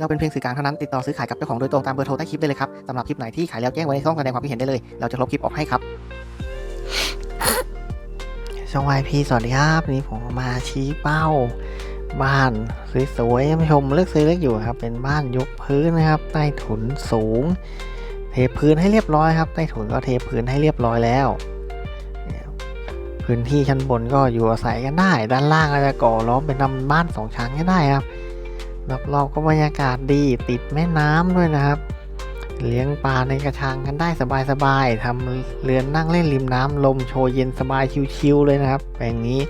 เราเป็นเพียงสื่อกลางเท่านั้นติดต่อซื้อขายกับเจ้าของโดยตรงตามเบอร์โทรใต้คลิปได้เลยครับสำหรับคลิปไหนที่ขายแล้วแจ้งไว้ในช่องแสดงความคิดเห็นได้เลย เราจะลบคลิปออกให้ครับช่องวายพีสวัสดีครับนนี้ผมมาชี้เป้า บ้านสวยๆท่านผู้ชมเลือกซื้อเลือกอยู่ครับ เป็นบ้านยกพื้นนะครับ ใต้ถุนสูง เทพื้นให้เรียบร้อยครับ ใต้ถุนก็เทพื้นให้เรียบร้อยแล้วพื้นที่ชั้นบนก็อยู่อาศัยกันได้ ด้านล่างก็จะก่อล้อมเป็นทำบ้านสองชั้นก็ได้ครับ รอบๆก็บรรยากาศดีติดแม่น้ำด้วยนะครับ เลี้ยงปลาในกระชังกันได้สบายๆทำเรือนนั่งเล่นริมน้ำลมโชยเย็นสบายชิวๆเลยนะครับแปลงนี้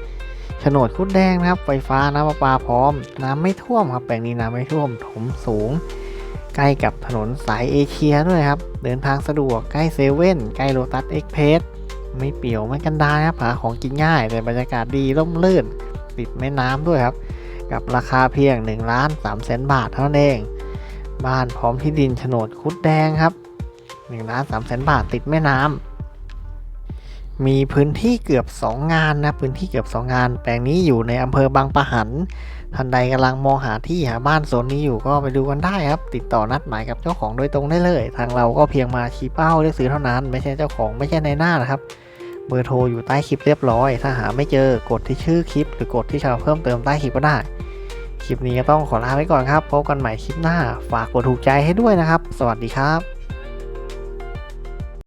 โฉนดคุดแดงนะครับ ไฟฟ้าน้ำประปาพร้อม น้ำไม่ท่วมครับแปลงนี้น้ำไม่ท่วมถมสูง ใกล้กับถนนสายเอเชียด้วยครับ เดินทางสะดวกใกล้เซเว่นใกล้โลตัสเอ็กเพสไม่เปี่ยวไม่กันดารนครับหาของกินง่ายแต่บรรยากาศดีร่มรื่น ติดแม่น้ำด้วยครับ กับราคาเพียง1ล้าน3แสนบาทเท่านั้นเอง บ้านพร้อมที่ดินโฉนดคุดแดงครับ1ล้าน3แสนบาทติดแม่น้ำมีพื้นที่เกือบ 2 งานนะพื้นที่เกือบ 2 งาน แปลงนี้อยู่ในอำเภอบางปะหันท่านใดกำลังมองหาที่หาบ้านโซนนี้อยู่ก็ไปดูกันได้ครับ ติดต่อนัดหมายกับเจ้าของโดยตรงได้เลย ทางเราก็เพียงมาชี้เป้าเลือกซื้อเท่านั้น ไม่ใช่เจ้าของไม่ใช่ในหน้านะครับเบอร์โทรอยู่ใต้คลิปเรียบร้อย ถ้าหาไม่เจอกดที่ชื่อคลิป หรือกดที่ชาวเพิ่มเติมใต้คลิปก็ได้ คลิปนี้ก็ต้องขอลาไปก่อนครับ พบกันใหม่คลิปหน้า ฝากกดถูกใจให้ด้วยนะครับ สวัสดีครับ